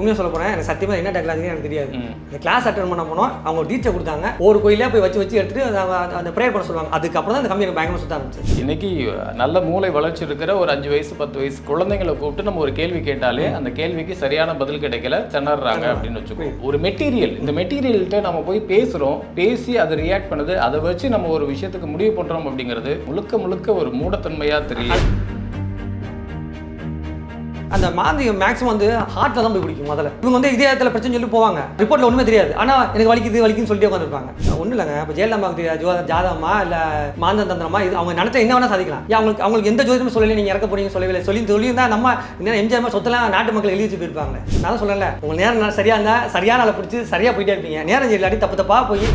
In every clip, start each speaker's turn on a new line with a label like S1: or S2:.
S1: உண்மையாக சொல்ல போறேன். எனக்கு சத்தியமா என்ன டெக்னாலஜி எனக்கு தெரியாது. இந்த கிளாஸ் அட்டன் பண்ண போனோம். அவங்க டீச்சர் கொடுத்தாங்க. ஒரு கோயிலே போய் வச்சு வச்சு எடுத்துட்டு அந்த- ப்ரேயர் பண்ண சொல்லுவாங்க. அதுக்கப்புறம் தான் அந்த கம்பி எனக்கு பயங்கரமா சுத்த ஆரம்பிச்சு
S2: இன்னைக்கு நல்ல மூளை வளர்ச்சி இருக்கிற ஒரு அஞ்சு வயசு பத்து வயசு குழந்தைங்களை கூப்பிட்டு நம்ம ஒரு கேள்வி கேட்டாலே அந்த கேள்விக்கு சரியான பதில் கிடைக்கல. திணறாங்க அப்படின்னு வச்சுக்கோ. ஒரு மெட்டீரியல் இந்த மெட்டீரியல்கிட்ட நம்ம போய் பேசுறோம். பேசி அதை ரியாக்ட் பண்ணுது. அதை வச்சு நம்ம ஒரு விஷயத்துக்கு முடிவு பண்றோம் அப்படிங்கிறது முழுக்க முழுக்க ஒரு மூடத்தன்மையா தெரியல.
S1: அந்த மாந்தியம் மேக்ஸிமம் வந்து ஹார்ட்டில் தான் போய் பிடிக்கும் முதல்ல. இவங்க வந்து இதயத்தில் பிரச்சனை சொல்லி போவாங்க. ரிப்போர்ட்டில் ஒன்றுமே தெரியாது. ஆனால் எனக்கு வலிக்குது வலிக்குன்னு சொல்லிட்டு உட்காந்துருப்பாங்க ஒன்றும் இல்லைங்க. இப்போ ஜெயலலிதாவுக்கு தெரியாது. ஜோ ஜாதகமா இல்லை மாந்தம் தந்திரமா? இது அவங்க நினச்சா என்ன வேணால் சாதிக்கலாம். ஏன் அவங்களுக்கு அவங்களுக்கு எந்த ஜோதிடமும் சொல்லலை நீங்கள் இறக்க போறீங்க சொல்லவே சொல்லி சொல்லியிருந்தா நம்ம என்ன எம்ஜிஆர் சொத்தெல்லாம் நாட்டு மக்கள் எழுதி வச்சு போயிருப்பாங்க நான் தான் சொல்லல. உங்க நேரம் சரியாக சரியா இருந்தா சரியான ஆளை பிடிச்சி சரியா போயிட்டே இருப்பீங்க. நேரம் இல்லாட்டி தப்பு தப்பா போய்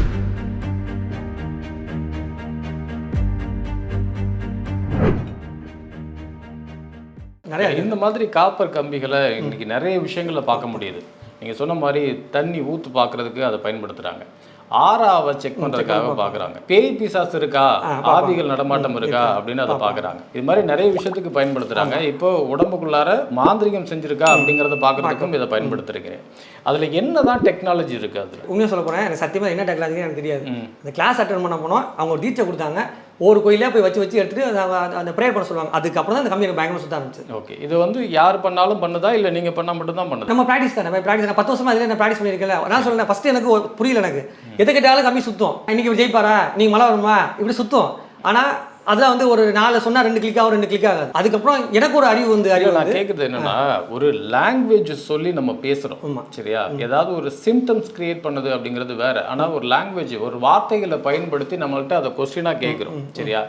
S1: நிறைய
S2: இந்த மாதிரி காப்பர் கம்பிகளை இன்னைக்கு நிறைய விஷயங்கள்ல பார்க்க முடியுது. நீங்க சொன்ன மாதிரி தண்ணி ஊத்து பார்க்கிறதுக்கு அதை பயன்படுத்துறாங்க. ஆறாவை செக் பண்றதுக்காக பார்க்கறாங்க. பேய் பிசாசு இருக்கா? ஆவிகள் நடமாட்டம் இருக்கா? அப்படின்னு அதை பார்க்கறாங்க. இது மாதிரி நிறைய விஷயத்துக்கு பயன்படுத்துறாங்க. இப்போ உடம்புக்குள்ளார மாந்திரிகம் செஞ்சிருக்கா அப்படிங்கறத பார்க்கறதுக்கும் இதை பயன்படுத்திருக்கிறேன். அதுல என்னதான் டெக்னாலஜி இருக்கு அதுல?
S1: உண்மையாக சொல்ல போறேன் எனக்கு சத்தியமா என்ன டெக்னாலஜி எனக்கு தெரியாது.
S2: ம்.
S1: அந்த கிளாஸ் அட்டன் பண்ண போனோம் அவங்க டீச்சர் கொடுத்தாங்க. ஒரு கோயிலே போய் வச்சு வச்சு எடுத்துட்டு அந்த- ப்ரேயர் பண்ண சொல்லுவாங்க. அதுக்கப்புறம் தான் அந்த கம்பி எனக்கு பயங்கரமா சுத்த ஆரம்பிச்சு.
S2: ஓகே இது வந்து யார் பண்ணாலும் பண்ணுதா இல்ல நீங்க பண்ணா மட்டும் தான் பண்ணுதா?
S1: நம்ம ப்ராக்டிஸ் தானே? ப்ராக்டிஸ் நான் பத்து வருஷமா இதில் நான் ப்ராக்டிஸ் பண்ணியிருக்கேன் நான் சொல்றேன் ஃபர்ஸ்ட் எனக்கு புரியல எனக்கு. எது கேட்டாலும் கம்மி சுத்தம். இன்னைக்கு இவர் ஜெயிப்பாரா? நீங்க மழை வருமா? இப்படி சுத்தம். ஆனா அதெல்லாம் வந்து ஒரு நாலு சொன்னா ரெண்டு கிளிக் ஆகும் ரெண்டு கிளிக் ஆகாது. அதுக்கப்புறம் எனக்கு ஒரு அறிவு வந்து அறிவு
S2: நான்
S1: வந்து
S2: கேக்குறது என்னன்னா ஒரு லாங்குவேஜ் சொல்லி நம்ம பேசுறோம்
S1: ஆமா.
S2: சரியா? ஏதாவது ஒரு சிம்டம்ஸ் கிரியேட் பண்ணுது அப்படிங்கிறது வேற. ஆனா ஒரு லாங்குவேஜ் ஒரு வார்த்தைகளை பயன்படுத்தி நம்மள்ட்ட அதை கொஸ்டினா கேட்குறோம் சரியா?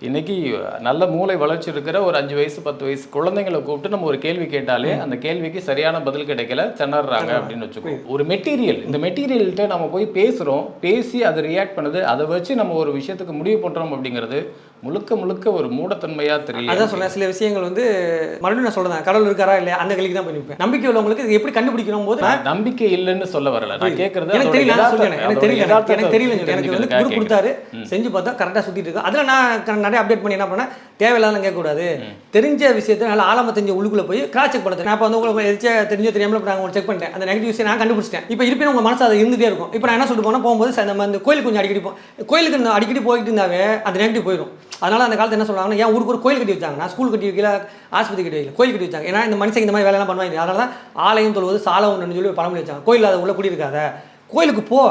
S2: இன்னைக்கு நல்ல மூளை வளர்ச்சி இருக்கிற ஒரு அஞ்சு வயசு பத்து வயசு குழந்தைங்களை கூப்பிட்டு நம்ம ஒரு கேள்வி கேட்டாலே அந்த கேள்விக்கு சரியான பதில் கிடைக்கல திணறாங்க அப்படின்னு வச்சுக்கோ. ஒரு மெட்டீரியல் இந்த மெட்டீரியல்கிட்ட நம்ம போய் பேசுறோம் பேசி அதை ரியாக்ட் பண்ணுது அதை வச்சு நம்ம ஒரு விஷயத்துக்கு முடிவு பண்றோம் அப்படிங்கிறது முழுக்க முழுக்க ஒரு மூடத்தன்மையா தெரியல.
S1: அதான் சொல்றேன் சில விஷயங்கள் வந்து மறுபடியும் நான் சொல்றேன் கடவுள் இருக்காரா இல்லையா? அந்த கிளிக்கு தான் போய் நிற்பேன் நம்பிக்கை உள்ளவங்களுக்கு இது எப்படி கண்டுபிடிக்கணும் போது
S2: நம்பிக்கை இல்லைன்னு சொல்ல வரல. நான் கேக்குறது
S1: எனக்கு தெரியல எனக்கு தெரியல எனக்கு- தெரியல எனக்கு வந்து குரு கொடுத்தாரு. செஞ்சு பார்த்தா கரெக்டாக சுத்திட்டு இருக்கு. அதில் நான் நிறைய அப்டேட் பண்ணி என்ன பண்ணேன்? தேவையில்லாத கேட்கக்கூடாது. தெரிஞ்ச விஷயத்தை நல்லா ஆழமா தெரிஞ்ச உள்ளுக்குள்ள போய் கிராஸ் செக் பண்ணுறது நான் இப்போ வந்து உங்களுக்கு எரிச்சா தெரிஞ்சோ தெரியாமல நான் உங்களுக்கு செக் பண்ணிட்டேன். அந்த நெகட்டிவ் விஷயம் நான் கண்டுபிடிச்சிட்டேன். இப்போ இருப்பினும் உங்க மனசு அது இருந்துட்டே இருக்கும். இப்போ நான் என்ன சொல்லிட்டு போனால் போகும்போது நம்ம அந்த கோயிலுக்கு கொஞ்சம் அடிக்கடி போ கோயிலுக்கு அடிக்கடி போயிட்டு இருந்தாவே அந்த நெகட்டிவ் போயிடும். அதனால அந்த காலத்துல என்ன சொல்றாங்கன்னா ஏன் ஊருக்கு ஒரு கோயில் கட்டி வச்சாங்க? நான் ஸ்கூல் கட்டி வைக்கல ஆஸ்பத்திரி கட்டி வைக்கல கோயில் கட்டி வச்சாங்க. ஏன்னா இந்த மனுஷங்க இந்த மாதிரி வேலையெல்லாம் பண்ணுவாங்க. அதனால தான் ஆலயம் தொழுவது சால உண்டுன்னு சொல்லி ஒரு பழமொழி வச்சாங்க. கோயில் அதை உள்ள குடியிருக்காத கோயிலுக்கு போ.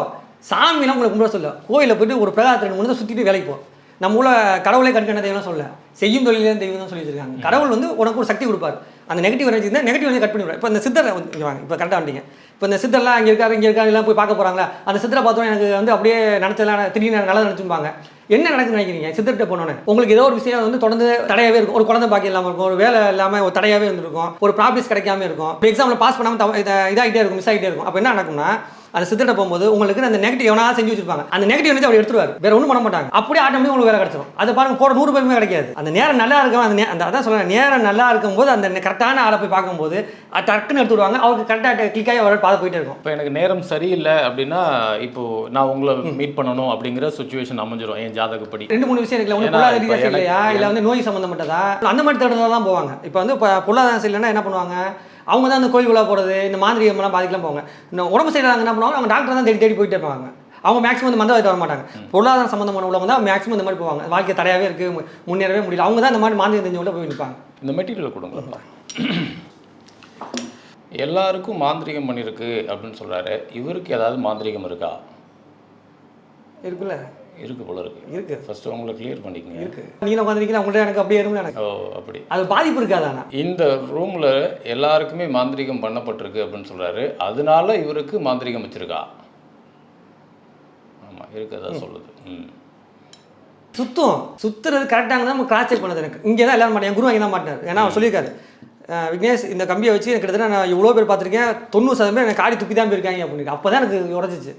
S1: சாமிலாம் உங்களை கும்பிட சொல்ல. கோயிலில் போயிட்டு ஒரு பிரகாரத்தை தான் சுற்றிட்டு வேலைக்கு போ. நம்ம ஊரில் கடவுளே கண்கண்ட தெய்வம் சொல்ல செய்யும் தொழிலே தெய்வம் தான் சொல்லி வச்சிருக்காங்க. கடவுள் வந்து உனக்கு ஒரு சக்தி கொடுப்பார். அந்த நெகட்டிவ் எனர்ஜி இருந்தால் நெகட்டிவ் வந்து கட் பண்ணிவிடுவார் இப்போ இந்த சித்தரை வந்து இங்க வாங்க இப்போ கரெக்டாக வந்தீங்க. இப்போ இந்த சித்தர்லாம் இங்கே இருக்காரு இங்கே இருக்காரு எல்லாம் போய் பார்க்க போகிறாங்களா அந்த சித்தரை பார்த்தோம் எனக்கு வந்து அப்படியே நினச்சதெல்லாம் திடீர்னு நல்லா நினச்சிருப்பாங்க என்ன நடக்குதுன்னு நினைக்கிறீங்க? சித்தர்கிட்ட போனோன்னே. உங்களுக்கு ஏதோ ஒரு விஷயம் வந்து தொடர்ந்து தடையாவே இருக்கும். ஒரு குழந்தை பாக்கி இல்லாமல் இருக்கும். ஒரு வேலை இல்லாமல் ஒரு தடையாவே இருந்திருக்கும். ஒரு ப்ராப்ளம்ஸ் கிடைக்காம இருக்கும். இப்போ எக்ஸாமில் பாஸ் பண்ணாமல் இதாகிட்டே இருக்கும் மிஸ் ஆகிட்டே இருக்கும். அப்போ என்ன நடக்கும்னா அந்த சித்திட்ட போகும்போது உங்களுக்கு அந்த நெகட்டிவ் எவனா செஞ்சு வச்சிருப்பாங்க. அந்த நெகட்டிவ் வந்து அவர் எடுத்துருவாரு. வேற ஒன்றும் பண்ண மாட்டாங்க. அப்படியே ஆட்டோமேட்டிக் உங்களுக்கு வேலை கிடைச்சிடும் அது பாருங்க போட நூறு பேருமே கிடைக்காது. அந்த நேரம் நல்லா இருக்கும் அந்த அந்த அதான் சொல்றேன் நேரம் நல்லா இருக்கும்போது அந்த கரெக்டான ஆளை போய் பார்க்கும்போது அது டக்குன்னு எடுத்து விடுவாங்க. அவருக்கு கரெக்டாக கிளிக் ஆகி அவர் பார்த்து போயிட்டே இருக்கும்.
S2: இப்போ எனக்கு நேரம் சரியில்லை அப்படின்னா இப்போ நான் உங்களை மீட் பண்ணணும் அப்படிங்கிற சுச்சுவேஷன் அமைஞ்சிரும் என் ஜாதகப்படி.
S1: ரெண்டு மூணு விஷயம் இருக்குல்ல ஒன்று பொருளாதார ரீதியாக இல்லையா இல்லை வந்து நோய் சம்மந்தப்பட்டதா அந்த மாதிரி தேடுதல் தான் போவாங்க. இப்போ வந்து இப்போ பொருளாதாரம் சரியில்லைன்னா என்ன பண்ணுவாங்க? அவங்க தான் அந்த விழா போகிறது இந்த மாந்திரிகம்லாம் பாதிக்கலாம் போவாங்க. இந்த உடம்பு சரியில்லாங்க என்ன பண்ணுவாங்க? அவங்க டாக்டர் தான் தேடி தேடி போயிட்டே இருப்பாங்க. அவங்க மேக்ஸிமம் இந்த மந்தவாதி வர மாட்டாங்க. பொருளாதார சம்மந்தமான உள்ளவங்க தான் மேக்ஸிமம் இந்த மாதிரி போவாங்க. வாழ்க்கை தடையாகவே இருக்குது முன்னேறவே முடியல. அவங்க தான் இந்த மாதிரி மாந்திரிகம் தெரிஞ்சவங்கள போய் நிற்பாங்க
S2: இந்த மெட்டீரியல் கொடுங்க. எல்லாருக்கும் மாந்திரிகம் பண்ணியிருக்கு அப்படின்னு சொல்றாரு. இவருக்கு ஏதாவது மாந்திரிகம் இருக்கா?
S1: இருக்குல்ல.
S2: இருக்கு போல இருக்கு.
S1: இருக்கு.
S2: ஃபர்ஸ்ட் உங்களை கிளியர் பண்ணிக்கங்க.
S1: இருக்கு. நீங்களும் உட்காந்துருக்கீங்க அவங்கள்ட்ட எனக்கு அப்படியே இருக்கும் எனக்கு.
S2: ஓ அப்படி.
S1: அது பாதிப்பு இருக்காது ஆனால்
S2: இந்த ரூம்ல எல்லாருக்குமே மாந்திரிகம் பண்ணப்பட்டிருக்கு அப்படின்னு சொல்றாரு. அதனால இவருக்கு மாந்திரிகம் வச்சிருக்கா. ஆமா இருக்கதா சொல்லுது ம்.
S1: சுத்தம். சுத்துறது கரெக்டாக தான் நம்ம கிராஸ் செக் பண்ணது எனக்கு. இங்கே தான் எல்லாரும் மாட்டேன் என் குரு அங்கே தான் மாட்டார் ஏன்னா அவர் சொல்லியிருக்காரு. விக்னேஷ் இந்த கம்பியை வச்சு எனக்கு கிட்டத்தட்ட நான் இவ்வளோ பேர் பார்த்துருக்கேன். தொண்ணூறு சதவீதம் எனக்கு காடி துப்பி தான் போயிருக்காங்க அப்படின்னு. அப்போ தான் எனக்கு உடச்சிச்சு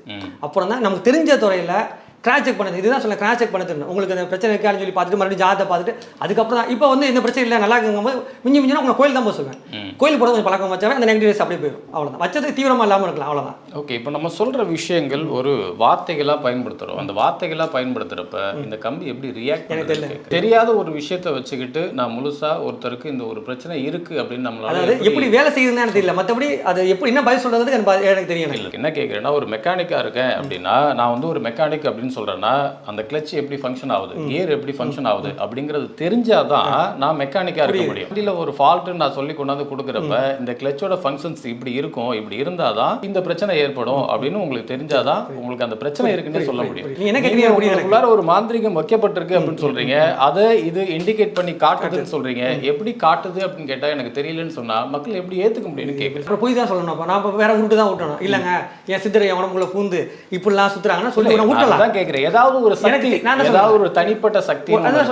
S1: அப்புறம் தான் நமக்கு தெரிஞ்ச துறையில் கிராஸ் செக் பண்ணது. இதுதான் சொல்ல கிராஸ் செக் பண்ண தெரியும் உங்களுக்கு அந்த பிரச்சனை இருக்கான்னு சொல்லி பார்த்துட்டு மறுபடியும் ஜாதத்தை பார்த்துட்டு அதுக்கப்புறம் தான். இப்போ வந்து இந்த பிரச்சனை இல்லை நல்லா இருக்குங்கும்போது மிஞ்சி மிஞ்சினா உங்களை கோயில் தான் போக சொல்லுவேன் கோயில் போட கொஞ்சம் பழக்கம் வச்சாவே அந்த நெகட்டிவ்ஸ் அப்படியே போயிடும். அவ்வளோதான் வச்சதுக்கு தீவிரமாக இல்லாமல் இருக்கலாம் அவ்வளோதான்
S2: ஓகே இப்போ நம்ம சொல்ற விஷயங்கள் ஒரு வார்த்தைகளா பயன்படுத்துறோம். அந்த வார்த்தைகளா பயன்படுத்துறப்ப இந்த கம்பி எப்படி ரியாக்ட் பண்ணுது தெரியாத ஒரு விஷயத்தை வச்சுக்கிட்டு நான் முழுசா ஒருத்தருக்கு இந்த ஒரு பிரச்சனை இருக்கு அப்படின்னு நம்மளால
S1: அதாவது எப்படி வேலை செய்யுதுன்னு எனக்கு தெரியல. மற்றபடி அது எப்படி என்ன பதில் சொல்றதுக்கு எனக்கு எனக்கு தெரியல.
S2: இல்லை என்ன கேட்குறேன்னா ஒரு மெக்கானிக்காக இருக்கேன் அப்படின்னா நான் வந்து ஒரு மெக்கானிக் அப்படின்னு சொல்கிறேன்னா அந்த கிளச் எப்படி ஃபங்க்ஷன் ஆகுது? கியர் எப்படி ஃபங்க்ஷன் ஆகுது? அப்படிங்கிறது தெரிஞ்சாதான் நான் மெக்கானிக்காக இருக்க முடியும். வண்டியில் ஒரு ஃபால்ட்டு நான் சொல்லி கொண்டாந்து கொடுக்குறப்ப இந்த கிளச்சோட ஃபங்க்ஷன்ஸ் இப்படி இருக்கும் இப்படி இருந்தால் தான் இந்த பிரச்சனை ஏற்படும் அப்படின்னு உங்களுக்கு தெரிஞ்சாதான் உங்களுக்கு அந்த பிரச்சனை இருக்குன்னு சொல்ல முடியும். ஒரு மாந்திரிகம் வைக்கப்பட்டிருக்கு அப்படின்னு சொல்றீங்க. அதை இது இண்டிகேட் பண்ணி காட்டுதுன்னு சொல்றீங்க. எப்படி காட்டுது அப்படின்னு கேட்டா எனக்கு தெரியலன்னு சொன்னா மக்கள் எப்படி ஏத்துக்க முடியும்னு கேட்குறேன்
S1: போய் தான் சொல்லணும். அப்போ நான் வேற உருட்டு தான் விட்டணும் இல்லைங்க. என் சித்தரை உடம்புக்குள்ள பூந்து இப்படிலாம் சுத்துறாங்கன்னா சொல்லி விட்டலாம்
S2: அதான் கேக்குறேன். ஏதாவது ஒரு சக்தி
S1: நான்
S2: ஏதாவது ஒரு தனிப்பட்ட சக்தி
S1: அந்த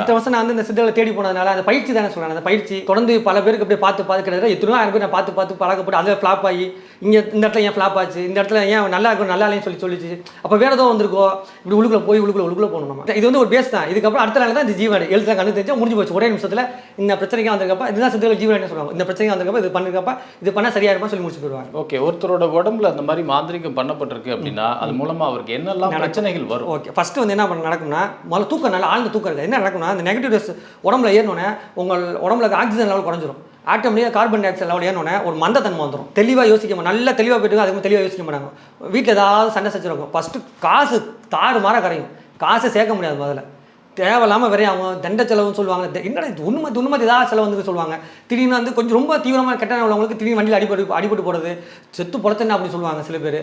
S1: இத்தனை வருஷம் நான் வந்து இந்த சித்தர்களை தேடி போனதுனால அந்த பயிற்சி தானே சொல்றேன். அந்த பயிற்சி தொடர்ந்து பல பேருக்கு அப்படியே பார்த்து பார்த்து கிட்டத்தட்ட எத்தனையோ ஆயிரம் பேர் நான் பார்த்து பார்த்து பழக்கப்பட்டு அதில் ஃப்ளாப் ஆகி இங்கே இந்த இடத்துல ஏன் ஃப்ளாப் ஆச்சு? இந்த இடத்துல ஏன் நல்லா இருக்கும் நல்லா இல்லைன்னு சொல்லி சொல்லிச்சு. அப்போ வேற ஏதோ வந்திருக்கோ இப்படி உள்ளுக்குள்ள போய் உள்ளுக்குள்ள உள்ளுக்குள்ள போகணும் நம்ம. இது வந்து ஒரு பேஸ் தான். இதுக்கப்புறம் அடுத்த நாள் தான் இந்த ஜீவன் எழுத்துல கண்டு தெரிஞ்சா முடிஞ்சு போச்சு. ஒரே நிமிஷத்தில் இந்த பிரச்சனைக்கு வந்திருக்கப்ப இதுதான் சித்தர்கள் ஜீவன் என்ன சொல்லுவாங்க. இந்த பிரச்சனைக்கு வந்திருக்கப்ப இது பண்ணிருக்கப்ப இது பண்ணால் சரியா இருப்பா சொல்லி முடிச்சு போயிடுவாங்க.
S2: ஓகே ஒருத்தரோட உடம்புல அந்த மாதிரி மாந்திரிகம் பண்ணப்பட்டிருக்கு அப்படின்னா அது மூலமா அவருக்கு என்னெல்லாம் பிரச்சனைகள் வரும்.
S1: ஓகே ஃபஸ்ட்டு வந்து என்ன பண்ண நடக்கும்னா முதல்ல தூக்கம் நல்லா ஆழ்ந்த தூக்கம் இருக்குது என்ன நடக்கும்னா அந்த நெகட்டிவ் டெஸ்ட் உடம்புல ஏறினோடனே உங்கள் உடம்புல ஆக்சிஜன் லெவல் குறைஞ்சிரும். ஆட்டோமேட்டிக்காக கார்பன் டை ஆக்சைடு லெவல் ஏறினோடனே ஒரு மந்தத்தன்மை வந்துடும் தெளிவாக யோசிக்க மாட்டாங்க நல்லா தெளிவாக போயிட்டு அதுக்கு தெளிவாக யோசிக்க மாட்டாங்க. வீட்டில் ஏதாவது சண்டை சச்சிருக்கும் ஃபஸ்ட்டு காசு தாறு மாற கரையும் காசை சேர்க்க முடியாது முதல்ல. தேவையில்லாமல் விரையாகும் தண்ட செலவுன்னு சொல்லுவாங்க. என்னடா இது? உண்மை உண்மை ஏதாவது செலவு வந்து சொல்லுவாங்க. திடீர்னு வந்து கொஞ்சம் ரொம்ப தீவிரமாக கெட்ட உள்ளவங்களுக்கு திடீர்னு வண்டியில் அடிபட்டு அடிபட்டு போகிறது செத்து பொழத்தன அப்படின்னு சொல்லுவாங்க சில பேர்.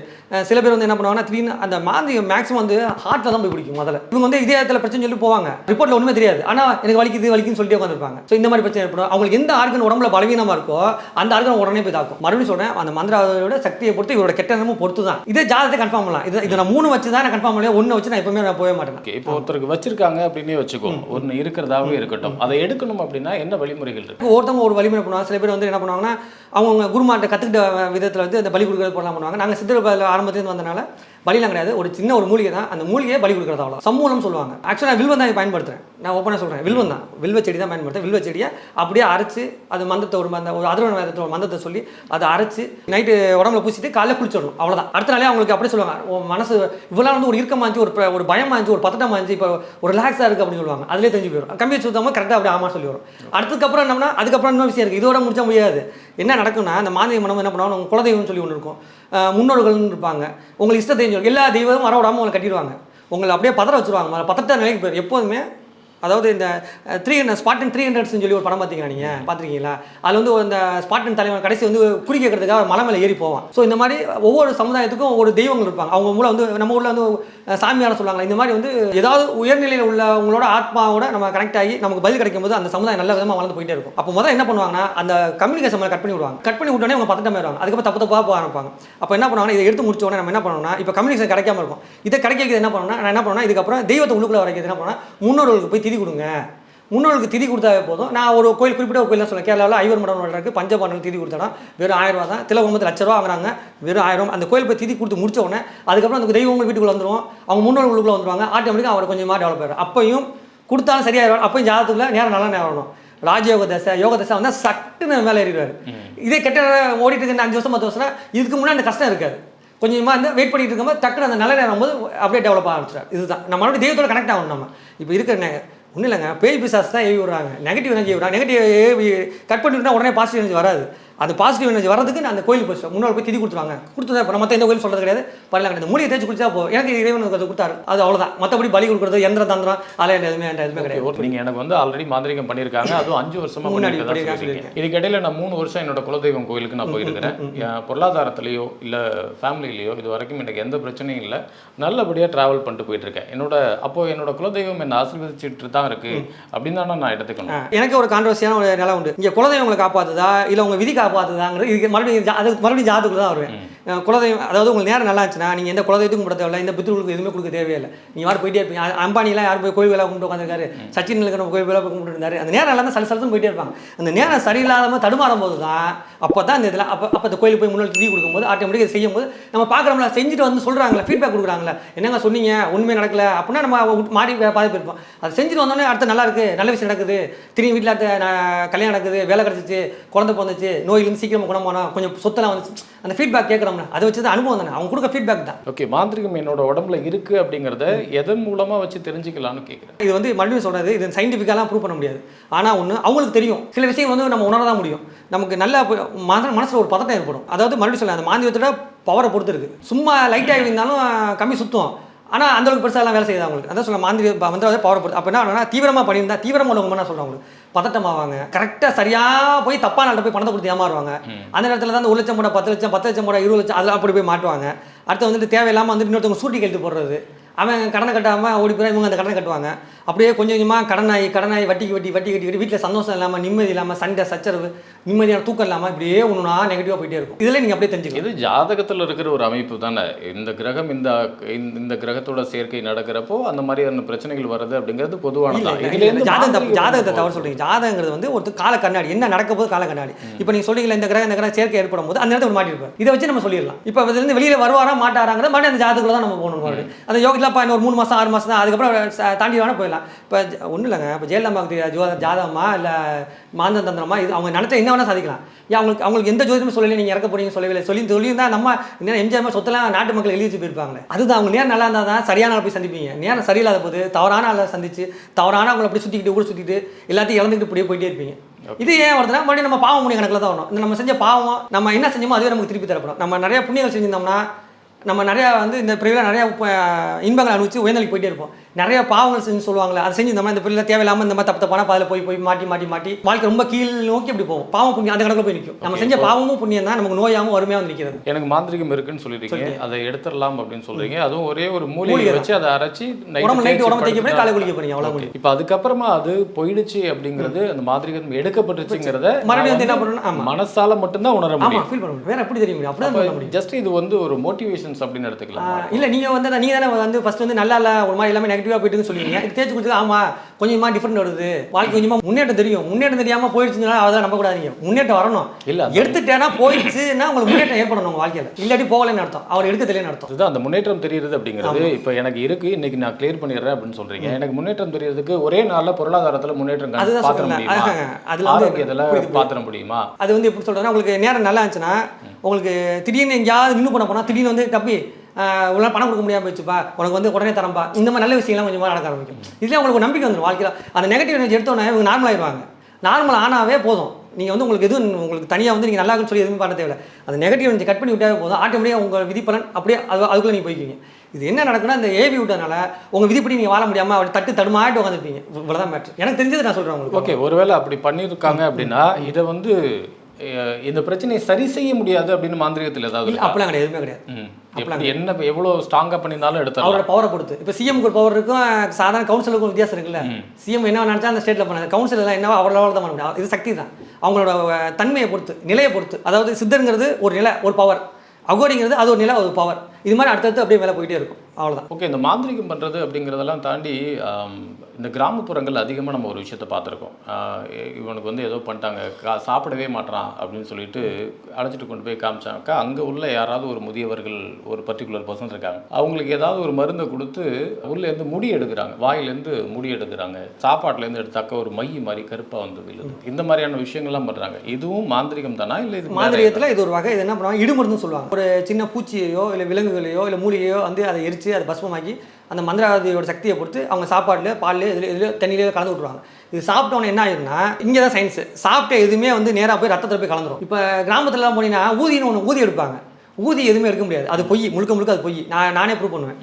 S1: சில பேர் வந்து என்ன பண்ணுவாங்கன்னா திடீர்னு அந்த மாந்தி மேக்ஸிமம் வந்து ஹார்ட்டில் தான் போய் பிடிக்கும் முதல்ல. இவங்க வந்து இதயத்தில் பிரச்சனை சொல்லி போவாங்க. ரிப்போர்ட்டில் ஒன்றுமே தெரியாது. ஆனால் எனக்கு வலிக்குது வலிக்குன்னு சொல்லிட்டே உட்காந்துருப்பாங்க ஸோ இந்த மாதிரி பிரச்சனை ஏற்படும். அவங்களுக்கு எந்த ஆர்கன் உடம்புல பலவீனமாக இருக்கோ அந்த ஆர்கன் உடனே போய் தாக்கும். மறுபடியும் சொல்கிறேன் அந்த மந்திராவோட சக்தியை பொறுத்து இவரோட கெட்ட எண்ணமும் பொறுத்து தான் இதே ஜாதகத்தை கன்ஃபார்ம் பண்ணலாம். இது இதை நான் மூணு வச்சு தான் நான் கன்ஃபார்ம் பண்ணல ஒன்று வச்சு நான் எப்பவுமே நான் போக மாட்டேன்.
S2: இப்போ ஒருத்தருக்கு வச்சிருக்காங்க அப்படின்னே வச்சுக்கோ. ஒன்று இருக்கிறதாவே இருக்கட்டும். அதை எடுக்கணும் அப்படின்னா என்ன வழிமுறைகள் இருக்கு?
S1: ஒருத்தவங்க ஒரு வலிமை பண்ணுவாங்க. சில பேர் வந்து என்ன பண்ணுவாங்கன்னா அவங்க குருமாட்ட கற்றுக்கிட்ட விதத்தில் வந்து அந்த பலி கொடுக்குறது போலாம் பண்ணுவாங்க. நாங்கள் சித்தர் ஆரம்பத்துலேருந்து வந்தனால பலிலாம் கிடையாது. ஒரு சின்ன ஒரு மூலிகை தான். அந்த மூலிகையை பலி கொடுக்குறது அவ்வளோ சம்மூலம் சொல்லுவாங்க. ஆக்சுவலாக வில்வம் தான் பயன்படுத்துறேன். நான் ஓப்பனாக சொல்கிறேன் வில்வம் தான். வில்வ செடி தான் பயன்படுத்துறேன். வில்வ செடியை அப்படியே அரைச்சு அது மந்தத்தை ஒரு மந்த ஒரு அதிர்வன வேதத்தில் ஒரு மந்தத்தை சொல்லி அதை அரைச்சு நைட்டு உடம்புல பூசிட்டு காலையில் குளிச்சிடணும். அவ்வளோதான் அடுத்த நாளே அவங்களுக்கு அப்படியே சொல்லுவாங்க. மனசு இவ்வளோ வந்து ஒரு இறுக்கமா இருந்துச்சு ஒரு ப- ஒரு பயமா இருந்துச்சு ஒரு பதட்டமா இருந்துச்சு இப்போ ஒரு ரிலாக்ஸாக இருக்குது அப்படின்னு சொல்லுவாங்க. அதிலே தெரிஞ்சு போயிடும். கம்பி சுத்தமாக கரெக்டாக அப்படி ஆமாம் சொல்லி வரும். அதுக்கப்புறம் என்னன்னா அதுக்கப்புறம் இன்னொரு விஷயம் இருக்குது இதோட முடிச்சா முடியாது. என்ன நடக்கும்னா அந்த மாந்திரிக மனம் என்ன பண்ணுவாங்க? குலதெய்வம்னு சொல்லி ஒன்று இருக்கும். முன்னோர்கள்னு இருப்பாங்க. உங்களுக்கு இஷ்ட தெய்வம் எல்லா தெய்வமும் வர விடாமல் உங்களை கட்டிடுவாங்க. உங்களை அப்படியே பதற வச்சுருவாங்க. பதட்ட நிலைக்கு போயிடும் எப்போதுமே அதாவது இந்த த்ரீ ஹண்ட்ரட் ஸ்பாட்டன் த்ரீ ஹண்ட்ரட்ஸ்னு சொல்லி ஒரு படம் பார்த்தீங்களா நீங்கள் பார்த்துருக்கீங்களா அதில் வந்து அந்த ஸ்பாட்டன் தலைவன் கடைசி வந்து குறி கேட்கறதுக்காக மலை மேலே ஏறி போவான். ஸோ இந்த மாதிரி ஒவ்வொரு சமுதாயத்துக்கும் ஒவ்வொரு தெய்வங்கள் இருப்பாங்க. அவங்க மூலம் வந்து நம்ம ஊரில் வந்து சாமியான சாமியார் சொல்லுவாங்க இந்த மாதிரி வந்து ஏதாவது உயர்நிலையில் உள்ளவங்களோட ஆத்மாவோட நம்ம கனெக்ட் ஆகி நமக்கு பதில் கிடைக்கும் போது அந்த சமுதாயம் நல்ல விதமாக வளர்ந்து போயிட்டே இருக்கும். அப்போ முதல்ல என்ன பண்ணுவாங்கன்னா அந்த கம்யூனிகேஷன் கட் பண்ணி விடுவாங்க. கட் பண்ணி விட்டோடனே அவங்க பத்தட்டம் போயிடுவாங்க அதுக்கப்புறம் தப்பு தப்பாக போக ஆரம்பிப்பாங்க. அப்போ என்ன பண்ணுவாங்கன்னா இதை எடுத்து முடிச்ச உடனே நம்ம என்ன பண்ணணும்னா இப்போ கம்யூனிகேஷன் கிடைக்காம இருக்கும். இதை கிடைக்கிறது என்ன பண்ணணும்னா நான் என்ன பண்ணுவேன்னா இதுக்கப்புறம் தெய்வத்தை உள்ளுக்குள்ள வரைக்கிறது என்ன பண்ணா முன்னோர்களுக்கு போய் திதி கொடுங்க. முன்னோர்களுக்கு திதி கொடுத்தாவே போதும். நான் ஒரு கோயில் குறிப்பிட்ட ஒரு கோயில் சொல்லுவேன் கேரளாவில் ஐவர் மடம் இருக்குது பஞ்சபாண்டல் திதி கொடுத்தா வெறும் ஆயிரம் ரூபா தான். தில குடும்பத்தில் லட்ச ரூபா வாங்குறாங்க. வெறும் ஆயிரம் அந்த கோயில் போய் திதி கொடுத்து முடிச்ச உடனே அதுக்கப்புறம் அந்த தெய்வங்கள் வீட்டுக்குள்ள வந்துரும். அவங்க முன்னோர்களுக்குள்ள வந்துருவாங்க. ஆட்டோமேட்டிக்காக அவர் கொஞ்சமாக டெவலப் ஆயிடும் அப்பையும் கொடுத்தாலும் சரியாயிடும் அப்பயும் ஜாதகத்துக்குள்ள நேரம் நல்லா நேரம் வரணும். ராஜயோக தசை யோக தசை வந்தால் சட்டுன்னு மேலே ஏறிடுவார். இதே கெட்ட ஓடிட்டு இருக்கு அஞ்சு வருஷம் பத்து வருஷம் இதுக்கு முன்னாடி அந்த கஷ்டம் இருக்காது. கொஞ்சமாக வந்து வெயிட் பண்ணிட்டு இருக்கும்போது டக்குனு அந்த நல்ல நேரம் போது அப்படியே டெவலப் ஆரம்பிச்சிடாரு இதுதான். நம்ம மறுபடியும் தெய்வத்தோட கனெக்ட் ஆகணும் நம்ம. இப்போ இருக்கிற ஒன்றும் இல்லைங்க. பேய் பிசாஸ் தான் ஏவி விடுறாங்க. நெகட்டிவ் எனர்ஜி விடுறாங்க நெகட்டிவ் கட் பண்ணிவிட்டா உடனே பாசிட்டிவ் எனர்ஜி வராது. அந்த பாசிட்டிவ் எனர்ஜி வரதுக்கு நான் அந்த கோயில் போய் முன்னாள் போய் திதி கொடுத்துருவாங்க. கொடுத்ததா இப்போ மற்ற எந்த கோயில் சொல்கிறது கிடையாது. பரவாயில்ல கிடையாது மூலிகை தேய்ச்சி குடிச்சா போ எனக்கு இறைவன் அதை கொடுத்தாரு. அது அவ்வளோதான் மற்றபடி பலி கொடுக்குறது எந்திர தந்திரம் அதில் எதுவுமே எதுவுமே கிடையாது.
S2: ஒரு- நீங்க எனக்கு வந்து ஆல்ரெடி மாந்திரிகம் பண்ணியிருக்காங்க அதுவும் அஞ்சு வருஷமா
S1: முன்னாடி
S2: பண்ணியிருக்கதா
S1: பண்ணியிருக்காங்க
S2: சொல்லியிருக்கீங்க இதுக்கு இடையில நான் மூணு வருஷம் என்னோட குலதெய்வம் கோயிலுக்கு நான் போயிருக்கிறேன். பொருளாதாரத்திலேயோ இல்ல ஃபேமிலிலேயோ இது வரைக்கும் எனக்கு எந்த பிரச்சனையும் இல்லை. நல்லபடியா டிராவல் பண்ணிட்டு போயிட்டு இருக்கேன் என்னோட அப்போ என்னோட குலதெய்வம் என்ன ஆசீர்வதிச்சுட்டு தான் இருக்கு. அப்படின்னு தானே நான் எடுத்துக்கணும்.
S1: எனக்கு ஒரு கான்ட்ரவர்சியான ஒரு நிலை உண்டு. இங்கே குலதெய்வம் உங்களை காப்பாத்துதா? இல்லை உங்கள் விதி காப்பாத்துதாங்கிறது இதுக்கு மறுபடியும் ஜா- அது மறுபடியும் ஜாதகத்துக்குள்ள தான் வருவேன். குலதெய்வம் அதாவது உங்களுக்கு நேரம் நல்லா இருந்துச்சுன்னா நீங்கள் எந்த குலதெய்வத்துக்கும் கொடுக்க தேவையில்ல இந்த பித்ருவுக்கு எதுவுமே கொடுக்க தேவையில்லை. நீங்கள் யாரும் போயிட்டே இருப்பீங்க. அம்பானிலாம் யார் போய் கோயில் வேலை கும்பிட்டு உட்காந்துருக்காரு சச்சின் இருக்கிற கோயில் வேலை கும்பிட்டு இருந்தாரு. அந்த நேரம் எல்லாமே சல சலத்துன்னு போயிட்டே இருப்பாங்க. அந்த நேரம் சரியில்லாத தடுமாறும் போது தான் அப்போ தான் இந்த இதெல்லாம் அப்போ அப்போ அந்த கோயிலுக்கு போய் முன்னாடி டீ கொடுக்கும்போது ஆட்டோமேட்டிக் இதை செய்யும்போது நம்ம பார்க்குறோம்ல செஞ்சுட்டு வந்து சொல்கிறாங்களே ஃபீட்பேக் கொடுக்குறாங்களே என்னங்க சொன்னீங்க? உண்மை நடக்கல. அப்படின்னா நம்ம விட்டு மாறி பாதி போயிருப்போம் அதை செஞ்சுட்டு வந்தோடனே அடுத்து நல்லா இருக்கு. நல்ல விஷயம் நடக்குது. திரும்பி வீட்டில் கல்யாணம் நடக்குது. வேலை கிடச்சிச்சு. குழந்தை பிறந்துச்சு. நோயிலிருந்து சீக்கிரமா குணம் போனோம் கொஞ்சம் சொத்தெல்லாம் வந்துச்சு அந்த ஃபீட்பேக் கேட்குறோம்ல அதை வச்சு தான் அனுபவம் தானே? அவங்க கொடுக்க ஃபீட்பேக் தான்.
S2: ஓகே மாந்திரிகம் என்னோட உடம்புல இருக்கு அப்படிங்கிறத எதன் மூலமா வச்சு தெரிஞ்சுக்கலாம்னு கேட்குறேன்
S1: இது வந்து மறுபடியும் சொல்றது இது சயின்டிஃபிக்காலாம் ப்ரூவ் பண்ண முடியாது. ஆனால் ஒன்று அவங்களுக்கு தெரியும். சில விஷயம் வந்து நம்ம உணர தான் முடியும். நமக்கு நல்ல மனசில் ஒரு பதட்டம் ஏற்படும். அதாவது மறுபடியும் சொல்ல அந்த மாந்தியத்தோட பவரை பொறுத்து இருக்கு சும்மா லைட்டாக இருந்தாலும் கம்மி சுத்தம். ஆனால் அந்த அளவுக்கு பெருசாலாம் வேலை செய்யுது அவங்களுக்கு. அதான் சொல்ல மாந்திரி மந்திரம் பவரை பொறுத்து. அப்போ என்ன ஆகும்னா தீவிரமாக பண்ணியிருந்தா தீவிரமாக உள்ளவங்க நான் சொல்கிறேன் அவங்களுக்கு. பதட்டமாவாங்க. கரெக்டாக சரியாக போய் தப்பான ஆள்கிட்ட போய் பணத்தை கொடுத்து ஏமாறுவாங்க. அந்த நேரத்தில் தான் ஒரு லட்சம் போட பத்து லட்சம் பத்து லட்சம் போட இருபது லட்சம் அதெல்லாம் அப்படி போய் மாட்டுவாங்க. அடுத்து வந்துட்டு தேவையில்லாமல் வந்து இன்னொருத்தவங்க சூட்டி கழுத்து போடுறது. அவன் கடனை கட்டாமல் ஓடி போய் இவங்க அந்த கடனை கட்டுவாங்க. அப்படியே கொஞ்சம் கொஞ்சமாக கடனாகி கடனாகி வட்டிக்கு வட்டி வட்டி கட்டி கட்டி வீட்டில் சந்தோஷம் இல்லாமல் நிம்மதி இல்லாமல் சண்டை சச்சரவு நிம்மதியான தூக்கம் இல்லாமல் இப்படியே ஒன்றுனா நெகட்டிவாக போயிட்டே இருக்கும். இதில் நீங்கள் அப்படியே தெரிஞ்சுக்கலாம்.
S2: இது ஜாதகத்துல இருக்கிற ஒரு அமைப்பு தானே. இந்த கிரகம் இந்த இந்த- கிரகத்தோட சேர்க்கை நடக்கிறப்போ அந்த மாதிரியான பிரச்சனைகள் வருது அப்படிங்கிறது இருந்து
S1: ஜாதகம் ஜாதகத்தை தவறு சொல்றீங்க. ஜாதகங்கிறது வந்து ஒரு கால கண்ணாடி என்ன நடக்க போது கால கண்ணாடி. இப்போ நீங்க சொல்றீங்களா இந்த கிரகம் இந்த கிரகம் சேர்க்கை ஏற்படும் போது அந்த நேரத்தில் மாட்டிருப்பார் இதை வச்சு நம்ம சொல்லிடலாம். இப்போ இதுல இருந்து வெளியில வருவாரா மாட்டாராங்கிறத மறுபடியும் அந்த ஜாதகத்துல தான் நம்ம போகணும். அந்த இப்போ இன்னொரு மூணு மாசம் ஆறு மாசம் தான். அதுக்கப்புறம் தாண்டி வேணா போயிடலாம். இப்போ ஒன்றும் இல்லைங்க. இப்போ ஜெயலலிதாவுக்கு ஜோ ஜாதகமா இல்லை மாந்தன் தந்திரமா இது அவங்க நினைச்ச என்ன வேணா சாதிக்கலாம். ஏன் அவங்களுக்கு அவங்களுக்கு எந்த ஜோதிடமும் சொல்லலை நீங்கள் இறக்க போறீங்க சொல்லவே சொல்லி சொல்லியிருந்தா நம்ம என்ன எம்ஜிஆர் சொத்தெல்லாம் நாட்டு மக்கள் எழுதி வச்சு போயிருப்பாங்களே அதுதான் அவங்க நேரம் நல்லா இருந்தால் தான் சரியான ஆளை போய் சந்திப்பீங்க. நேரம் சரியில்லாத போது தவறான ஆளை சந்திச்சு தவறான அவங்கள அப்படி சுற்றிக்கிட்டு கூட சுற்றிட்டு எல்லாத்தையும் இழந்துக்கிட்டு இப்படியே போயிட்டே இருப்பீங்க. இது ஏன் வருதுன்னா மறுபடியும் நம்ம பாவம் புண்ணிய கணக்கில் தான் இந்த நம்ம செஞ்ச பாவம் நம்ம என்ன செஞ்சோமோ அதுவே நமக்கு திருப்பி தரப்படும். நம்ம நிறைய புண்ணியங்கள் செஞ்சிருந்தோம்னா நம்ம நிறையா வந்து இந்த பிரிவில் நிறையா இன்பங்களை அனுபவிச்சு உயர்ந்தளிக்கு போயிட்டே இருப்போம். நிறைய பாவங்கள் செஞ்சு சொல்லுவாங்களே அதை செஞ்சிருந்தோம்னா இந்த பிரிவில் தேவையில்லாமல் இந்த மாதிரி தப்பு தப்பான பாதையில் போய் போய் மாட்டி மாட்டி மாட்டி வாழ்க்கை ரொம்ப கீழ் நோக்கி இப்படி போகும். பாவம் புண்ணியம் அந்த கணக்கில் போய் நிற்கும் நம்ம செஞ்ச பாவமும் புண்ணியம் தான் நமக்கு நோயாகவும் வறுமையாக வந்து நிற்கிறது
S2: எனக்கு மாந்திரிகம் இருக்குன்னு சொல்லிருக்கீங்க அதை எடுத்துடலாம் அப்படின்னு சொல்றீங்க. அதுவும் ஒரே ஒரு மூலிகை வச்சு அதை அரைச்சி
S1: உடம்பு நைட்டு உடம்பு போய்
S2: படுத்துட்டா-
S1: காலை குளிக்க போறீங்க அவ்வளோ
S2: இப்போ அதுக்கப்புறமா அது போயிடுச்சு அப்படிங்கிறது அந்த மாந்திரிகம் எடுக்கப்பட்டுச்சுங்கிறத
S1: மறுபடியும் வந்து என்ன பண்ணணும்?
S2: மனசால மட்டும்தான் உணர முடியும்.
S1: ஃபீல் பண்ண வேற எப்படி தெரியும் முடியும்? பண்ண
S2: ஜஸ்ட் இது வந்து ஒரு மோட்டிவேஷன்ஸ் அப்படின்னு எடுத்துக்கலாம்.
S1: இல்ல நீங்க வந்து நீங்க தானே வந்து ஃபர்ஸ்ட் வந்து நல்லா இல்ல ஒரு மாதிரி எல்லாமே நெகட்டிவா போயிட்டுன்னு சொல்லுவீங்க இது தேய்ச்சி கொடுத்து ஆமா கொஞ்சமா டிஃபரெண்ட் வருது. வாழ்க்கை கொஞ்சமா முன்னேற்றம் தெரியும். முன்னேற்றம் தெரியாம போயிடுச்சுன்னா அதான் நம்ப கூடாதீங்க முன்னேற்றம் வரணும்.
S2: இல்ல
S1: எடுத்துட்டேன்னா போயிடுச்சுன்னா உங்களுக்கு முன்னேற்றம் ஏற்படணும் உங்க வாழ்க்கையில. இல்லாட்டி போகலைன்னு அர்த்தம். அவர் எடுக்க தெரியலன்னு அர்த்தம்.
S2: அதுதான் அந்த முன்னேற்றம் தெரியுது அப்படிங்கிறது. இப்போ எனக்கு இருக்கு இன்னைக்கு நான் கிளியர் பண்ணிடுறேன் அப்படின்னு சொல்றீங்க. எனக்கு முன்னேற்றம் தெரியறதுக்கு ஒரே நாள்ல பொருளாதாரத்துல முன்னேற்றம் பாத்திர. முடியுமா?
S1: அதுல வந்து
S2: ஆரோக்கியத்துல
S1: புரியுது, புரியுது.
S2: பாத்திர முடியுமா?
S1: அது வந்து எப்படி சொல்றதுன்னா உங்களுக்கு நேரம் நல்லா இருந்துச்சுன்னா உங்களுக்கு திடீர்னு எங்கேயாவது நின்று பண்ண போனா திடீர்னு வந்து தப்பி உங்களால் பணம் கொடுக்க முடியாமல் போச்சுப்பா உனக்கு வந்து உடனே தரம்பா இந்த மாதிரி நல்ல விஷயம்லாம் கொஞ்சமாக நடக்க ஆரம்பிக்கும். இதுலேயே உங்களுக்கு ஒரு நம்பிக்கை வந்துடும் வாழ்க்கையில். அந்த நெகட்டிவ் எனர்ஜி எடுத்தோன்னே இவங்க நார்மல் ஆயிடுவாங்க. நார்மல் ஆனாவே போதும். நீங்கள் வந்து உங்களுக்கு எதுவும் உங்களுக்கு தனியாக வந்து நீங்கள் நல்லா இருக்குன்னு சொல்லி எதுவுமே பண்ண தேவையில்ல. அந்த நெகட்டிவ் எனர்ஜி கட் பண்ணி விட்டாவே போதும். ஆட்டோமேட்டிக்காக உங்கள் விதிப்பலன் அப்படியே அது அதுக்குள்ளே நீங்கள் போய்க்குவீங்க இது என்ன நடக்குன்னா இந்த ஏவி விட்டனால உங்கள் விதிப்படி நீங்கள் வாழ முடியாமல் அப்படி தட்டு தடுமாட்டு உட்காந்துருப்பீங்க இவ்வளோதான் மேட்ரு எனக்கு தெரிஞ்சது நான் சொல்கிறேன் உங்களுக்கு.
S2: ஓகே ஒருவேளை அப்படி பண்ணியிருக்காங்க அப்படின்னா இதை வந்து இந்த பிரச்சனையை சரி செய்ய முடியாது அப்படின்னு மாந்திரிகத்தில் ஏதாவது?
S1: அப்படிலாம் கிடையாது எதுவுமே கிடையாது.
S2: எப்படி என்ன எவ்வளோ ஸ்ட்ராங்காக பண்ணியிருந்தாலும் எடுத்துடலாம்.
S1: அவரோட பவரை பொறுத்து. இப்போ சிஎம்க்கு ஒரு பவர் இருக்கும் சாதாரண கவுன்சிலுக்கும் வித்தியாசம் இருக்குல்ல. சிஎம் என்ன நினச்சா அந்த ஸ்டேட்டில் பண்ணாது. கவுன்சில் எல்லாம் என்னவோ அவ்வளோ தான் பண்ண முடியும். இது சக்தி தான். அவங்களோட தன்மையை பொறுத்து நிலையை பொறுத்து. அதாவது சித்தருங்கிறது ஒரு நிலை ஒரு பவர் அகோரிங்கிறது அது ஒரு நிலை ஒரு பவர் இது மாதிரி அடுத்தடுத்து அப்படியே மேலே போயிட்டே இருக்கும். அவ்வளோதான்
S2: ஓகே இந்த மாந்திரிகம் பண்ணுறது அப்படிங்கிறதெல்லாம் தாண்டி இந்த கிராமப்புறங்கள் அதிகமாக நம்ம ஒரு விஷயத்தை பார்த்துருக்கோம். இவனுக்கு வந்து ஏதோ பண்ணிட்டாங்க. கா சாப்பிடவே மாட்றான் அப்படின்னு சொல்லிட்டு அழைச்சிட்டு கொண்டு போய் காமிச்சாக்கா அங்கே உள்ள யாராவது ஒரு முதியவர்கள் ஒரு பர்டிகுலர் பர்சன் இருக்காங்க. அவங்களுக்கு ஏதாவது ஒரு மருந்தை கொடுத்து உள்ளேருந்து முடி எடுக்கிறாங்க. வாயிலேருந்து முடி எடுக்கிறாங்க. சாப்பாட்டுலேருந்து எடுத்தாக்க ஒரு மை மாதிரி கருப்பாக வந்து விழுது. இந்த மாதிரியான விஷயங்கள்லாம் பண்ணுறாங்க இதுவும் மாந்திரிகம் தானா? இல்லை இது
S1: மாந்திரிகத்தில் இது ஒரு வகை இது என்ன பண்ணுவாங்க? இடுமருந்துன்னு சொல்லுவாங்க. ஒரு சின்ன பூச்சியையோ இல்லை விலங்குகளையோ இல்லை மூலிகையோ வந்து அதை எரித்து அதை பஸ்மமாக்கி அந்த மந்திராதியோட சக்தியை பொறுத்து அவங்க சாப்பாடுல பால்ல இதில் இதில் தண்ணியிலே கலந்து விட்ருவாங்க இது சாப்பிட்டோன்னு என்ன ஆயிருன்னா இங்கே தான் சயின்ஸு சாப்பிட்ட எதுவுமே வந்து நேராக போய் ரத்தத்தில் போய் கலந்துரும். இப்போ கிராமத்துலலாம் போனீங்கன்னா ஊதின்னு ஒன்று ஊதி எடுப்பாங்க. ஊதி எதுவுமே எடுக்க முடியாது. அது பொய். முழுக்க முழுக்க அது பொய். நான் நானே ப்ரூவ் பண்ணுவேன்.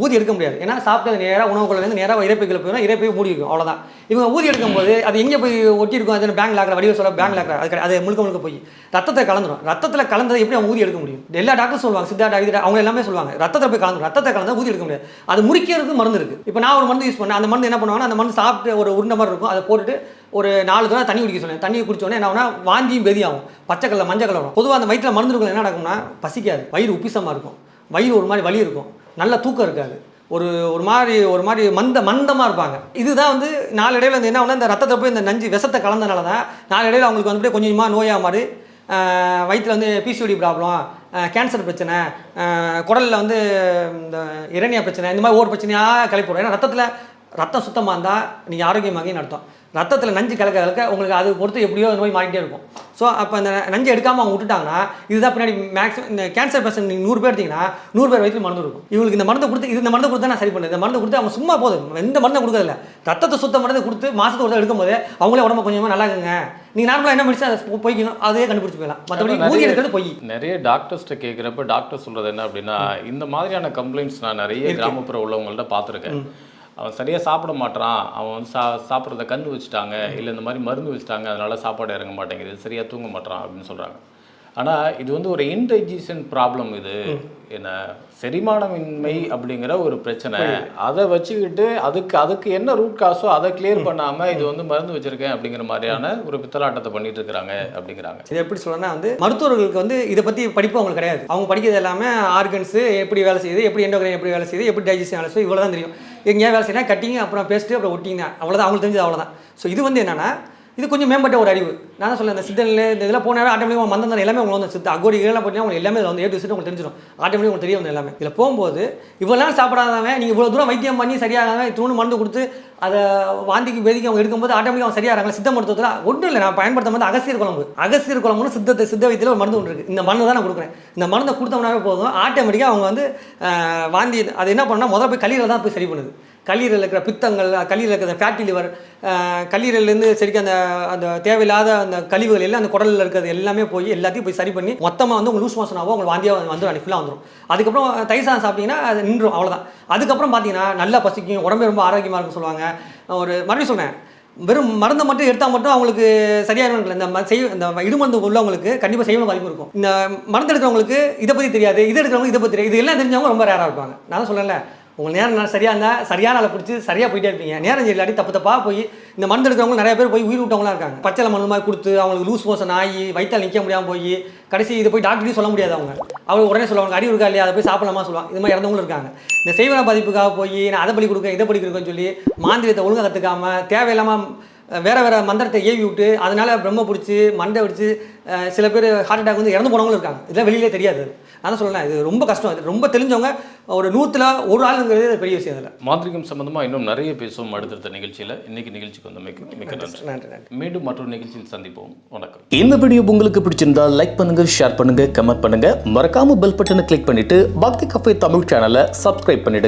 S1: ஊதி எடுக்க முடியாது. ஏன்னா சாப்பிட்டது நேராக உணவுக்குள்ளேருந்து நேராக இறப்பைக்குள்ள போயிடும் இறப்பை மூடி இருக்கும் அவ்வளோதான் இவங்க ஊதி எடுக்கும்போது அது எங்கே போய் ஒட்டி இருக்கும் அது பேங்க் லாக்கிற வடிவ சொல்ல பேங்க் லாக்கிற அது கிடையாது. அது முழுக்க முழுக்க போய். ரத்தத்தை கலந்துடும் ரத்தத்தில் கலந்ததை எப்படி அவங்க ஊதி எடுக்க முடியும்? எல்லா டாக்டரும் சொல்லுவாங்க சித்தா டாக்டர் அவங்க எல்லாமே சொல்லுவாங்க ரத்தத்தை போய் கலந்து ரத்தத்தை கலந்து ஊதி எடுக்க முடியாது. அது முறிக்கிறதுக்கு மருந்து இருக்குது இப்போ நான் ஒரு மருந்து யூஸ் பண்ணேன். அந்த மருந்து என்ன பண்ணுவாங்கன்னா அந்த மருந்து சாப்பிட்டு ஒரு உருண்டை மாதிரி இருக்கும். அதை போட்டுட்டு ஒரு நாலு தடவை தண்ணி குடிக்க சொன்னேன். தண்ணி குடிச்ச என்ன வாந்தியும் பெதியாகும் பச்சை கலர் மஞ்சள் கலர் வரும் பொதுவாக அந்த வயிற்றில் மருந்து இருக்கும் என்ன நடக்கும்னா பசிக்காது. வயிறு உப்பிசமாக இருக்கும். வயிறு ஒரு மாதிரி வலி இருக்கும். நல்ல தூக்கம் இருக்காது. ஒரு ஒரு மாதிரி ஒரு மாதிரி மந்த மந்தமாக இருப்பாங்க. இதுதான் வந்து நாளடைவில் வந்து என்ன ஒன்று இந்த ரத்தத்தை போய் இந்த நஞ்சு விஷத்தை கலந்தனால தான் நாளடைவில் அவங்களுக்கு வந்து கொஞ்சம் கொஞ்சமாக நோயாக மாதிரி வயிற்றில் வந்து பிசிஓடி ப்ராப்ளம் கேன்சர் பிரச்சனை குடலில் வந்து இந்த இரணியா பிரச்சனை இந்த மாதிரி ஒவ்வொரு பிரச்சனையாக கிளப்பிவிடும் ஏன்னா ரத்தத்தில் ரத்தம் சுத்தமாக இருந்தால் நீங்கள் ஆரோக்கியமாகின்னு அர்த்தம்? ரத்தத்தில் நஞ்சு கலக்க கலக்க உங்களுக்கு அது பொறுத்து எப்படியோ நோய் மாறிட்டே இருக்கும். ஸோ அப்போ அந்த நஞ்சு எடுக்காமல் அவங்க விட்டுட்டாங்கன்னா இதுதான் பின்னாடி மேக்ஸிமம் இந்த கேன்சர் பேஷண்ட் நீங்கள் நூறு பேர் எடுத்தீங்கன்னா நூறு பேர் வயிற்றில் மருந்து இருக்கும். இவங்களுக்கு இந்த மருந்து கொடுத்து இந்த மருந்து கொடுத்தா நான் சரி பண்ணுறது இந்த மருந்து கொடுத்து அவங்க சும்மா போதும். எந்த மருந்தும் கொடுக்கறதில்ல. ரத்தத்தை சுத்தம் மருந்து கொடுத்து மாதத்துக்கு ஒரு தடவை எடுக்கும்போது அவங்களே உடம்பு கொஞ்சமாக நல்லா இருக்குங்க. நீங்கள் நார்மலாக என்ன முடிச்சு அதை போய்க்கணும். அதே கண்டுபிடிச்சு போயிடலாம். மற்றபடி ஊதி எடுக்கிறது பொய்.
S2: நிறைய டாக்டர்ஸ்ட்ட கேட்குறப்ப டாக்டர் சொல்றது என்ன அப்படின்னா இந்த மாதிரியான கம்ப்ளைண்ட்ஸ் நான் நிறைய கிராமப்புற உள்ளவங்கள்ட்ட பார்த்துருக்கேன். அவன் சரியாக சாப்பிட மாட்றான். அவன் வந்து சா சாப்பிட்றத கண்ணு வச்சுட்டாங்க இல்லை இந்த மாதிரி மருந்து வச்சுட்டாங்க அதனால சாப்பாடு இறங்க மாட்டேங்குது. சரியாக தூங்க மாட்றான் அப்படின்னு சொல்கிறாங்க ஆனால் இது வந்து ஒரு இன்டைஜஷன் ப்ராப்ளம் இது. என்ன செரிமானமின்மை அப்படிங்கிற ஒரு பிரச்சனை. அதை வச்சுக்கிட்டு அதுக்கு அதுக்கு என்ன ரூட் காசோ அதை கிளியர் பண்ணாமல் இது வந்து மருந்து வச்சிருக்கேன் அப்படிங்கிற மாதிரியான ஒரு பித்தலாட்டத்தை பண்ணிட்டு இருக்கிறாங்க அப்படிங்கிறாங்க.
S1: இது எப்படி சொல்றேன்னா வந்து மருத்துவர்களுக்கு வந்து இதை பற்றி படிப்பு அவங்களுக்கு கிடையாது. அவங்க படிக்கிறது எல்லாமே ஆர்கன்ஸு எப்படி வேலை செய்யுது எப்படி எண்டோகிரைன் எப்படி வேலை செய்யுது எப்படி டைஜஷன் வேலை செய்யுது இவ்வளோ தான் தெரியும். எங்கேயா வேலை செய்யணும் கட்டிங்க அப்புறம் பேசிட்டு அப்புறம் ஒட்டிங்க. அவ்வளோதான் அவங்களுக்கு தெரிஞ்சது அவ்வளோதான் ஸோ இது வந்து என்னன்னா இது கொஞ்சம் மேம்பட்ட ஒரு அறிவு. நான் தான் சொல்ல இந்த சித்தனில் இந்த இதெல்லாம் போனாவே ஆட்டோமேட்டிக் மந்தம் எல்லாமே உங்களுக்கு வந்து சித்த அகோரி இதெல்லாம் போட்டீங்கன்னா உங்களுக்கு எல்லாமே இதில் வந்து ஏ டு சிட்டு உங்களுக்கு தெரிஞ்சிடும் ஆட்டோமேட்டிக் உங்களுக்கு தெரிய வந்து எல்லாமே. இதில் போகும்போது இவ்வளோ நாள் சாப்பிடாதவன் நீங்கள் இவ்வளோ தூரம் வைத்தியம் பண்ணி சரியாகாதவன் தூணு மருந்து கொடுத்து அதை வாந்திக்கு வேதிக்கு அவங்க எடுக்கும்போது ஆட்டோமேட்டிக் அவங்க சரியாகிறாங்க சித்த மருத்துவத்தில் ஒன்றும் இல்லை. நான் பயன்படுத்தும் போது அகசியர் குழம்பு. அகசியர் குழம்புன்னு சித்தத்தை சித்த வைத்தியில் ஒரு மருந்து ஒன்று இருக்குது இந்த மருந்து தான் நான் கொடுக்குறேன். இந்த மருந்தை கொடுத்தோம்னாவே போதும். ஆட்டோமேட்டிக்காக அவங்க வந்து வாந்தி அது என்ன பண்ணால் முதல்ல போய் கல்லீரல் தான் போய் சரி பண்ணுது. கல்லீரல் இருக்கிற பித்தங்கள் கல்லீரல் இருக்கிற ஃபேட்டி லிவர் கல்லீரல்லேருந்து சரிக்கு அந்த அந்த தேவையில்லாத அந்த கழிவுகள் எல்லாம் அந்த குடலில் இருக்கிறது எல்லாமே போய் எல்லாத்தையும் போய் சரி பண்ணி மொத்தமாக வந்து உங்களுக்கு லூஸ் மோஷன் ஆகும் உங்களுக்கு வாந்தியாக வந்துடும் அன்றைக்கி ஃபுல்லாக வந்துடும் அதுக்கப்புறம் தயிர் சாதம் சாப்பிட்டீங்கன்னா அது நின்றும் அவ்வளோதான் அதுக்கப்புறம் பார்த்தீங்கன்னா நல்லா பசிக்கும் உடம்பு ரொம்ப ஆரோக்கியமாக இருக்கும் சொல்லுவாங்க. ஒரு மறுபடியும் சொன்னேன் வெறும் மருந்தை மட்டும் எடுத்தால் மட்டும் அவங்களுக்கு சரியான இந்த செய் இந்த இடுமருந்து உள்ளவங்களுக்கு கண்டிப்பாக செய்யணும் வாய்ப்பு இருக்கும். இந்த மருந்து எடுக்கிறவங்களுக்கு இதை பற்றி தெரியாது இது எடுக்கிறவங்க இதை பற்றி தெரியாது இது எல்லாம் தெரிஞ்சவங்க ரொம்ப ரேராக இருப்பாங்க. நான் சொல்லலை உங்கள் நேரம் நல்லா சரியாக இருந்தால் சரியான ஆளை பிடிச்சி சரியாக போயிட்டே இருப்பீங்க. நேரம் சரி இல்லாட்டி தப்பு தப்பாக போய் இந்த மருந்து எடுக்கிறவங்க நிறைய பேர் போய் உயிர் விட்டவங்களாம் இருக்காங்க. பச்சை மருந்து மாதிரி கொடுத்து அவங்களுக்கு லூஸ் மோசன் ஆகி வயிற்றால் நிற்க முடியாமல் போய் கடைசி இதை போய் டாக்டரையும் சொல்ல முடியாது அவங்க. அவங்க உடனே சொல்லுவாங்க அறிவு இருக்கா இல்லையா அதை போய் சாப்பிடலாமா சொல்லுவாங்க. இது மாதிரி இறந்தவங்களும் இருக்காங்க. இந்த செய்வன பாதிப்புக்காக போய் நான் அதை பலி கொடுக்க இதை பலி கொடுக்கன்னு சொல்லி மாந்திரியத்தை ஒழுங்கா கற்றுக்காம தேவையில்லாமல் வேறு வேறு மந்திரத்தை ஏவி விட்டு அதனால் பிரம்ம பிடிச்சி மண்டை பிடிச்சி சில பேர் ஹார்ட் அட்டாக் வந்து இறந்து போனவங்களும் இருக்காங்க. இதெல்லாம் வெளியிலே தெரியாது. நான் தான் சொல்றேன் இது ரொம்ப கஷ்டம். இது ரொம்ப தெரிஞ்சவங்க ஒரு நூற்றுல ஒரு ஆளுங்கிறது பெரிய விஷயம் இதில்
S2: மாந்திரிகம் சம்பந்தமா இன்னும் நிறைய பேசுவோம் அடுத்தடுத்த நிகழ்ச்சியில. இன்னைக்கு நிகழ்ச்சிக்கு வந்த மிக்க மிக்க
S1: நன்றி நன்றி.
S2: மீண்டும் மற்றொரு நிகழ்ச்சியில் சந்திப்போம். வணக்கம்.
S3: இந்த வீடியோ உங்களுக்கு பிடிச்சிருந்தா லைக் பண்ணுங்க ஷேர் பண்ணுங்க கமெண்ட் பண்ணுங்க. மறக்காம பெல் பட்டனை கிளிக் பண்ணிட்டு பக்தி கஃபே தமிழ் சேனலை சப்ஸ்கிரைப் பண்ணிடுங்க.